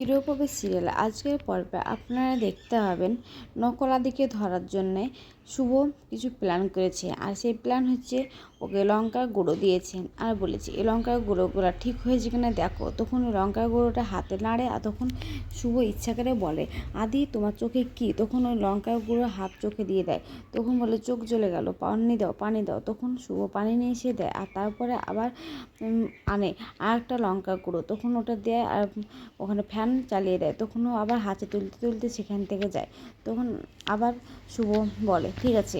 চিরপবে serial আজকের পর্বে আপনারা দেখতে পাবেন নকলাদিকে ধরার জন্যে শুভ কিছু প্ল্যান করেছে। আর সেই প্ল্যান হচ্ছে ওকে লঙ্কার গুঁড়ো দিয়েছেন। আর বলেছে, এই লঙ্কার গুঁড়োগুলো ঠিক হয়েছে কিনা দেখো। তখন লঙ্কার গুঁড়োটা হাতে নাড়ে আর তখন শুভ ইচ্ছা করে বলে, আদি, তোমার চোখে কি? তখন ওই লঙ্কার গুঁড়ো হাত চোখে দিয়ে দেয়। তখন বলে, চোখ জ্বলে গেল, পানি দাও পানি দাও। তখন শুভ পানি নিয়ে এসে দেয় আর তারপরে আবার আনে আর একটা লঙ্কার গুঁড়ো। তখন ওটা দেয় আর ওখানে ফ্যান চালিয়ে দেয়, তখনও আবার হাতে তুলতে তুলতে সেখান থেকে যায়। তখন আবার শুভ বলে, ঠিক আছে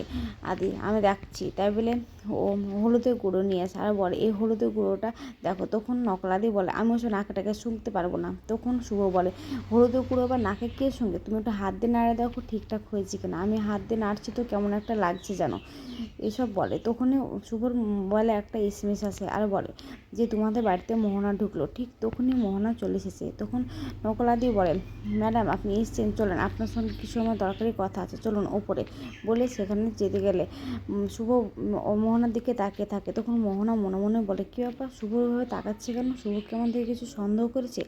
আদি, আমি দেখছি। তাই বলে ও হলুদের গুঁড়ো নিয়ে আসে আর বলে, এই হলুদের গুঁড়োটা দেখো। তখন নকলাদি বলে, আমি ওসব নাকটাকে শুনতে পারব না। তখন শুভ বলে, হলুদের গুঁড়ো বা নাকে কে সঙ্গে তুমি ওটা হাত দিয়ে নাড়ে দেখো ঠিকঠাক হয়েছে কিনা। আমি হাত দিয়ে নাড়ছি তো কেমন একটা লাগছে যেন। এসব বলে। তখনই শুভর মোবাইলে একটা এসএমএস আসে আর বলে যে, তোমাদের বাড়িতে মোহনা ঢুকলো। ঠিক তখনই মোহনা চলে এসেছে। তখন নকলাদি বলেন, ম্যাডাম, আপনি এসছেন, চলেন। আপনার সঙ্গে কিছু আমার দরকারি কথা আছে। চলুন ওপরে। বলে সেখানে যেতে গেলে শুভ মোহনার দিকে তাকিয়ে থাকে। তখন মোহনা মনে মনে বলে, কী ব্যাপার? শুভভাবে তাকাচ্ছে কেন? শুভ কেমন কিছু সন্দেহ করেছে?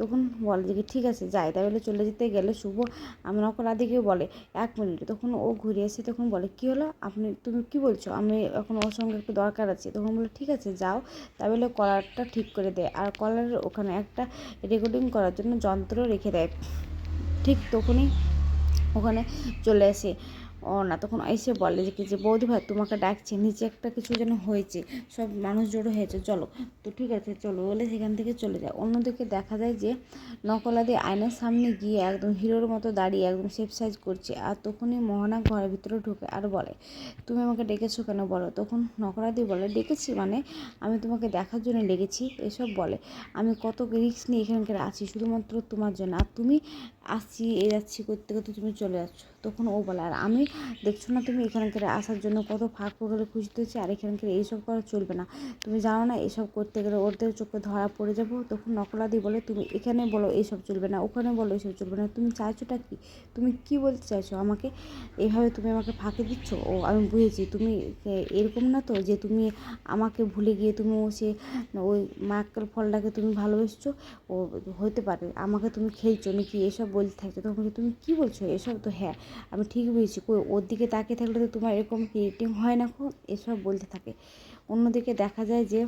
তখন বলে যে ঠিক আছে, যাই, তাহলে চলে যেতে গেলে শুভ। আমি নকলাদিকে বলে, এক মিনিট। তখন ও ঘুরে এসে তখন বলে, কী হলো? আপনি, তুমি কি বলছো? আমি এখন ওর সঙ্গে একটু দরকার আছে। তখন বলে, ঠিক আছে, যাও। তাহলে কলারটা ঠিক করে দেয়। আর কলারের ওখানে একটা রেকর্ডিং করার জন্য যন্ত্র রেখে দেয়। ঠিক তখনই ওখানে চলে আসে। ও না, তখন এসে বলে যে কি যে, বৌদি ভাই, তোমাকে ডাকছে, নিচে একটা কিছু যেন হয়েছে, সব মানুষ জড়ো হয়েছে, চলো। তো ঠিক আছে, চলো, বলে সেখান থেকে চলে যায়। অন্যদিকে দেখা যায় যে, নকলাদি আয়নার সামনে গিয়ে একদম হিরোর মতো দাঁড়িয়ে একদম সেফ সাইজ করছে আর তখনই মোহনা ঘরের ভিতরে ঢুকে আর বলে, তুমি আমাকে ডেকেছো কেন বলো? তখন নকলাদি বলে, ডেকেছি মানে আমি তোমাকে দেখার জন্য ডেকেছি। এসব বলে, আমি কত রিস্ক নিয়ে এখানকার আছি? শুধুমাত্র তোমার জন্য। আর তুমি আসছি, এ যাচ্ছি করতে করতে তুমি চলে যাচ্ছ। তখন ও বলে, আর আমি দেখছ না তুমি? এখানকার আসার জন্য কত ফাঁক করে খুঁজতে হচ্ছে আর এখানকার এইসব করা চলবে না। তুমি জানো না, এসব করতে গেলে ওদের চোখে ধরা পড়ে যাব। তখন নকলাদি বলে, তুমি এখানে বলো এইসব চলবে না। ওখানে বলো এইসব চলবে না। তুমি চাইছোটা কি? তুমি কি বলতে চাইছো আমাকে? এইভাবে তুমি আমাকে ফাঁকে দিচ্ছ? ও, আমি বুঝেছি। তুমি এরকম না তো যে তুমি আমাকে ভুলে গিয়ে তুমি ও সে, ওই মাক্কেল ফলটাকে তুমি ভালোবেসছো? ও হতে পারে। আমাকে তুমি খেলছো নাকি? এসব বলতে থাকছো। তখন তুমি কি বলছো? এসব তো হ্যাঁ আমি ঠিক বুঝেছি। কই ওর দিকে তাকিয়ে থাকলে তো তোমার এরকম ক্রিয়েটিং হয় না খুব? এসব বলতে থাকে। অন্যদিকে দেখা যায় যে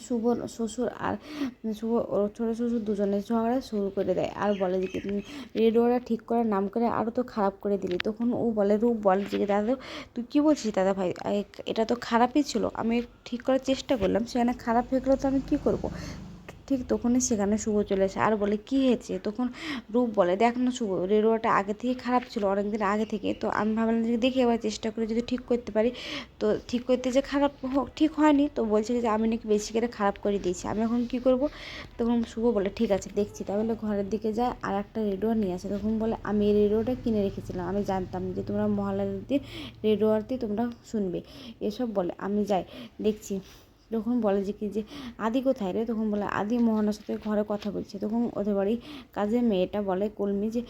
শুভ শ্বশুর আর শুভ ছোটো শ্বশুর দুজনে ঝগড়া শুরু করে দেয় আর বলে যে রেডিওটা ঠিক করার নাম করে আরও তো খারাপ করে দিলি। তখন ও বলে, রূপ বলে যে দাদা, তুই কী বলছিস দাদা ভাই? এটা তো খারাপই ছিল। আমি ঠিক করার চেষ্টা করলাম। সেখানে খারাপ হয়ে গেলো তো আমি কী করব? ঠিক তখনই সেখানে শুভ চলে আসে। আর বলে, কী হয়েছে? তখন রূপ বলে, দেখ না শুভ রেডিওটা আগে থেকে খারাপ ছিল অনেক দিন আগে থেকে। তো আমি ভাবলাম যে দেখি এবার চেষ্টা করে যদি ঠিক করতে পারি। তো ঠিক করতে যে খারাপ হোক ঠিক হয়নি, তো বলছে যে আমি নাকি বেশি করে খারাপ করে দিয়েছি। আমি এখন কী করব? তখন শুভ বলে, ঠিক আছে, দেখছি। তাহলে ঘরের দিকে যায় আর একটা রেডিও নিয়ে আসে। তখন বলে, আমি এই রেডিওটা কিনে রেখেছিলাম। আমি জানতাম যে তোমরা মহালয়ার দিন রেডিও আরতি তোমরা শুনবে। এসব বলে, আমি যাই, দেখছি। তখন বলে যে কি যে, আদি কোথায় রে? তখন বলে, আদি মোহনার সাথে ঘরে কথা বলছে। তখন ওদের বাড়ি কাজের মেয়েটা বলে, কলমি যে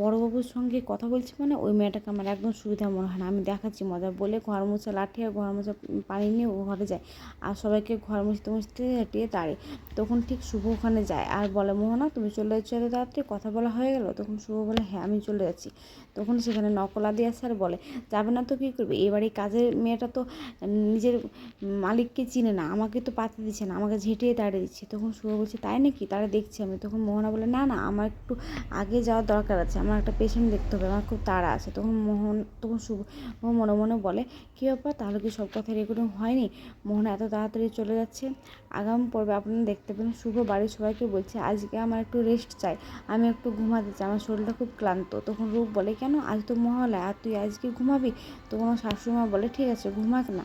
বড়োবাবুর সঙ্গে কথা বলছি মানে ওই মেয়েটাকে আমার একদম সুবিধা মনে হয় না। আমি দেখাচ্ছি মজা, বলে ঘর মোছা, লাঠি আর ঘর মোছা পানি নিয়ে ও ঘরে যায় আর সবাইকে ঘর মুছতে মুছতে হেঁটিয়ে দাঁড়ে তখন ঠিক শুভ ওখানে যায় আর বলে, মোহনা, তুমি চলে যাচ্ছ এত তাড়াতাড়ি? কথা বলা হয়ে গেল? তখন শুভ বলে হ্যাঁ আমি চলে যাচ্ছি। তখন সেখানে নকলা দিয়ে আসে আর বলে, যাবে না তো কী করবে? এবারে কাজের মেয়েটা তো নিজের মালিককে চিনে না, আমাকে তো পাতে দিচ্ছে না, আমাকে ঝেঁটিয়ে দাঁড়িয়ে দিচ্ছে। তখন শুভ বলছে, তাই নাকি? তারা দেখছি। আমি তখন মোহনা বলে, না না, আমার একটু আগে যাওয়ার দরকার আছে। আমার একটা পেশেন্ট দেখতে হবে, আমার খুব তাড়া আছে। তখন মোহন, তখন শুভ মনে মনে বলে, কী ব্যাপার? তাহলে কি সব কথা রেকর্ডিং হয়নি? মোহন এত তাড়াতাড়ি চলে যাচ্ছে। আগাম পর্বে আপনারা দেখতে পেলেন, শুভ বাড়ির সবাইকে বলছে, আজকে আমার একটু রেস্ট চাই, আমি একটু ঘুমাতে চাই, আমার শরীরটা খুব ক্লান্ত। তখন রূপ বলে, কেন? আজ তো মহালয়, আর তুই আজকে ঘুমাবি? তখন শাশুড়ি মা বলে, ঠিক আছে, ঘুমাক না।